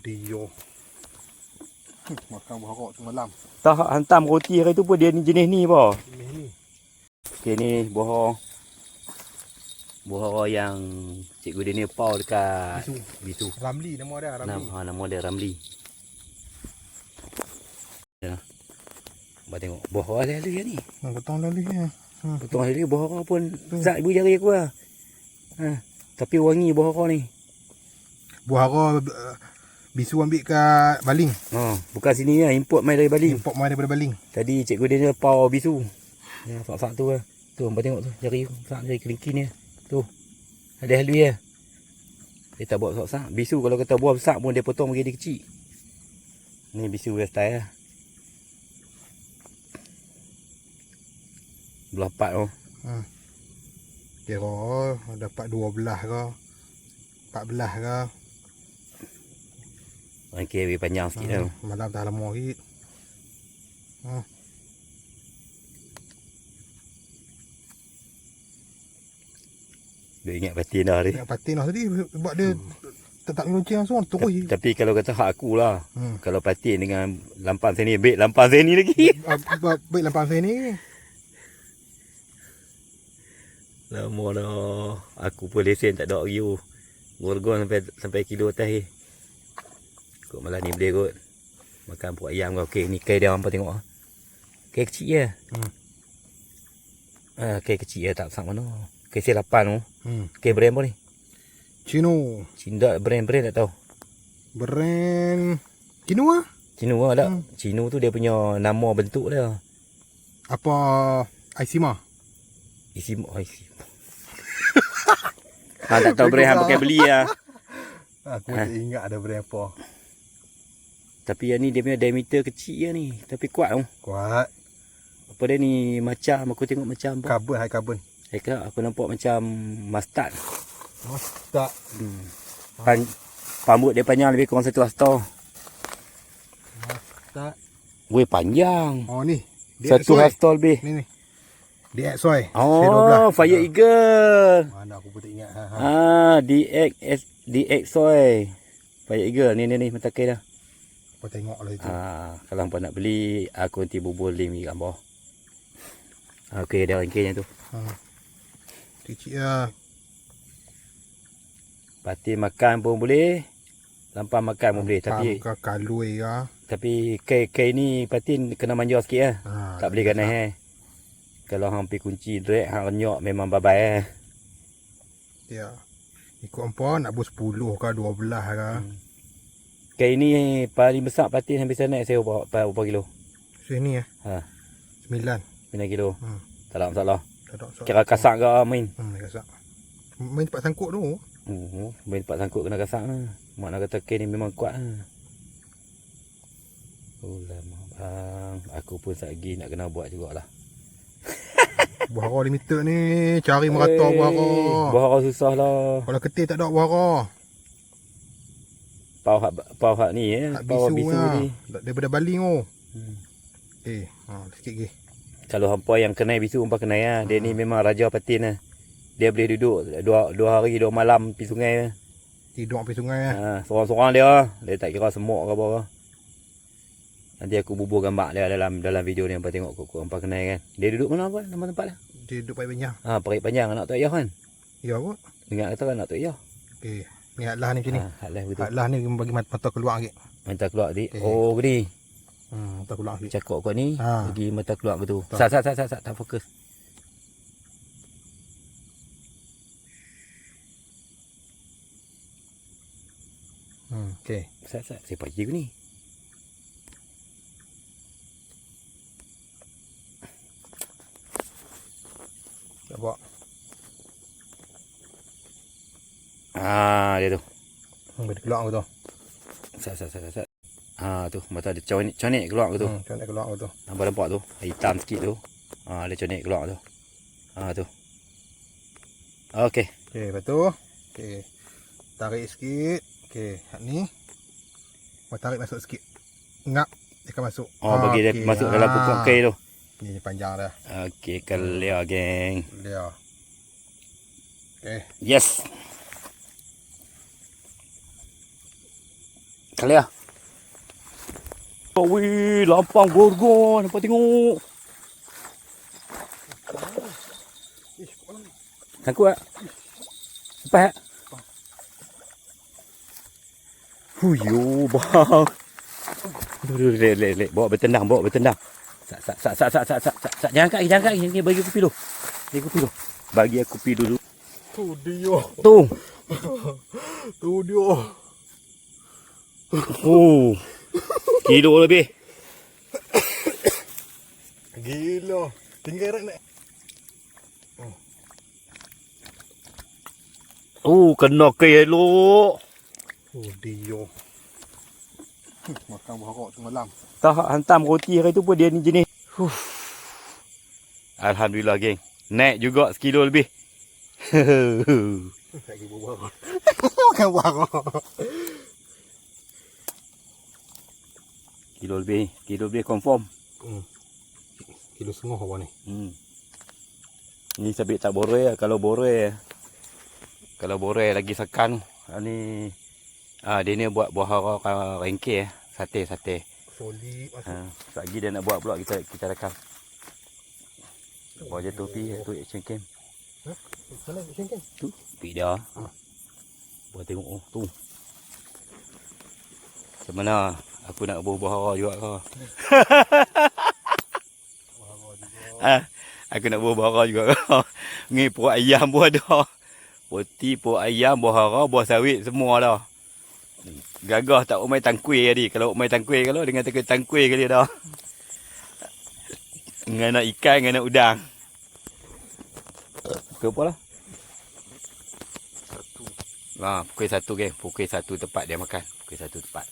Dia. Makan buah rok semalam. Tak hantam roti hari tu pun dia ni jenis ni apa? Ini ni. Okay ni buah buah yang cikgu dia ni pau dekat Bisu. Bisu. Ramli nama dia, Ramli. Nama, ha, nama dia Ramli. Ya. Ba tengok buah ada ada ni. Ha, potong lalu ya. Ha. Betul hari buah orang pun zat ibu jari aku lah. Ha. Tapi wangi buah orang ni. Buah rok uh, bisu ambil kat Baling. Ha, bukan sini lah, import mai dari Bali. Import mai daripada Baling. Tadi cikgu dia pau bisu. Ya, fak-fak tu lah. Tu, hampa tengok tu. Jari sak jari kelingkin ni. Tu. Ada halui ya. Dia tak buat sak-sak. Bisu kalau kata buah besar pun dia potong bagi dia kecil. Ni bisu dia style lah. Belah empat tu. Ha. Kira dapat 12 ke 14 ke. Okey, lebih panjang sikit Ha. tau. Malam dah lama lagi. Ha. Dia ingat batin dah dia. Nak patin lah tadi sebab dia tak tak lonceng langsung terus. Tapi kalau kata hak aku lah. Hmm. Kalau patin dengan lampang sini, baik lampang sini lagi. Ah, ba- Baik lampang saya ni. Lama dah. Aku pun lesen tak ada riu. Gorgon sampai sampai kilo atas ni. Kok malam ni boleh kot. Makan puak ayam kau. Okey, ni kai dia hampa tengok. ah. Kai kecil je. Hmm. Ah, kai kecil je tak sang mana. Kai C8 tu. Hmm. Kai brand apa ni? Cino. Cinta brand-brand tak tahu. Brand Cino ah. Cino lah tak? Hmm. Cino tu dia punya nama bentuk dia. Apa Aisima? Isi oh, isi. ha, tak tahu brand hang pakai beli lah. Aku Ha. tak ingat ada brand apa. Tapi yang ni dia punya diameter kecil je ni. Tapi kuat tu. Kuat. Apa dia ni macam aku tengok macam apa? Carbon high carbon. Saya kira aku nampak macam mustard. Mustard. Hmm. Pan, rambut dia panjang lebih kurang satu hasta. Mustard. Weh panjang. Oh ni. Satu DXY. hasta lebih. Ni ni. DXY. Oh, Fire Eagle. Mana aku pun tak ingat. Ha, ha. Ah, DX Soy. Fire Eagle ni ni ni mata kai dah. Kau tengok lah itu. Ah, kalau hangpa nak beli, aku nanti bubur link di kat bawah. Ah, Okey, dah rangkainya tu. Ha. Kecil lah. Pati makan pun boleh. Lampang makan pun boleh. Tapi ke kalui ke. tapi kai ni patin kena manja sikit lah. Ha. Tak boleh kena eh. Kalau hang pergi kunci direct hang renyok memang bye eh. Ya. Ikut apa nak buat 10 ke 12 ke. Hmm. Kai ni paling besar patin sampai sana saya berapa, berapa kilo? Sini ya. Ha, 9. 9 kilo. Hmm. Tak ada masalah. Tak ada soal. Kira kasak ke main? Hmm, kasak. Main tempat sangkut tu. Oh, main tempat sangkut kena kasak lah. Mak nak kata kai ni memang kuat lah. Oh lama bang. Aku pun lagi nak kena buat jugalah. Buah hara limited ni. Cari merata buah hara. Buah hara susah lah. Kalau ketih tak ada buah hara. Pau hak pau hak ni eh. Tak Pau bisu, bisu lah. ni. Daripada baling tu. Hmm. Eh, ha, sikit lagi. Kalau hampa yang kenal bisu hampa kenal lah. Dia ni memang raja patin lah. Dia boleh duduk dua dua hari dua malam pergi sungai. Tidur pergi sungai lah. Ha, seorang-seorang dia lah. Dia tak kira semut ke apa ke. Nanti aku bubur gambar dia dalam dalam video ni hampa tengok kok hampa kenal kan. Dia duduk mana apa nama tempat dia? Dia duduk pakai banyak. Ha, parit panjang anak tu ayah kan. Ya apa? Ingat kata anak tu ayah. Okey. Ni hadlah ni macam ni. Ha, hak lah betul. Hadlah ni bagi mat- mata keluar lagi. Mata keluar tadi. Eh. Oh, gini. Hmm, mata keluar lagi. Cakap kau ni Ha. lagi mata keluar gitu. Tak. Sat sat sat sat, sat tak fokus. Hmm, okey. Sat sat saya pagi aku ni. Tak Ah, dia tu. Hmm, bagi keluar aku tu. Sat sat sat sat. Ah tu mata dia conik conik keluar gitu. Hmm, macam mana keluar aku tu. Nampak nampak tu. Hitam sikit tu. Ah dia conik keluar tu. Ah tu. Okey. Okey, betul. Okey. Tarik sikit. Okey, hak ni. Mau tarik masuk sikit. Ngap dia akan masuk. Oh bagi dia okey. masuk dalam Ah. pokok kai tu. Ni panjang dah. Okey, kelia geng. Dia. Okey. Yes. clear. Lah. Oh, weh, lampang gorgon. Nampak tengok. Takut tak? Lepas tak? Huyo, bang. Aduh, lek, lek, lek. Bawa bertendang, bawa bertendang. Sak, sak, sak, sak, sak, sak, sak, sak, sak. Jangan lagi, jangan kaki. Ini bagi aku pilih dulu. Bagi aku pilih dulu. Bagi aku pilih dulu. Tu dia. Tu. tu dia. Oh. Lebih. Gila. Tinggal nak. Oh, kena ke elok. Tu dia. Makan buah rok semalam. Tak hantam roti hari tu pun dia ni jenis. Huh. Alhamdulillah geng. Naik juga sekilo lebih. Lagi buah rok. Makan buah kilo lebih. Kilo lebih confirm. Kilo setengah apa ni? Hmm. Ni sabit tak boroi lah. Kalau boroi kalau boroi lagi sekan ah, ni ah dia ni buat buah hara rengkeh eh. Sate sate. Solid masuk. Ha, lagi dia nak buat pula kita kita rekam. Bawa je tu pi tu action cam. Sana action kan? Tu pi dia. Ha. Buat tengok oh tu. Macam mana aku nak buah buah hara juga juga. Ah, aku nak buah buah hara juga ke? Ngi puak ayam buah dah. Poti puak ayam buah hara buah sawit semua dah. Gagah tak umai tangkuih tadi. Kalau umai tangkuih kalau dengan tangkuih tangkuih kali dah. Dengan nak ikan dengan nak udang. Pukul apa lah? Satu. Ha, pukul satu ke. Pukul satu tepat dia makan. Pukul satu tepat.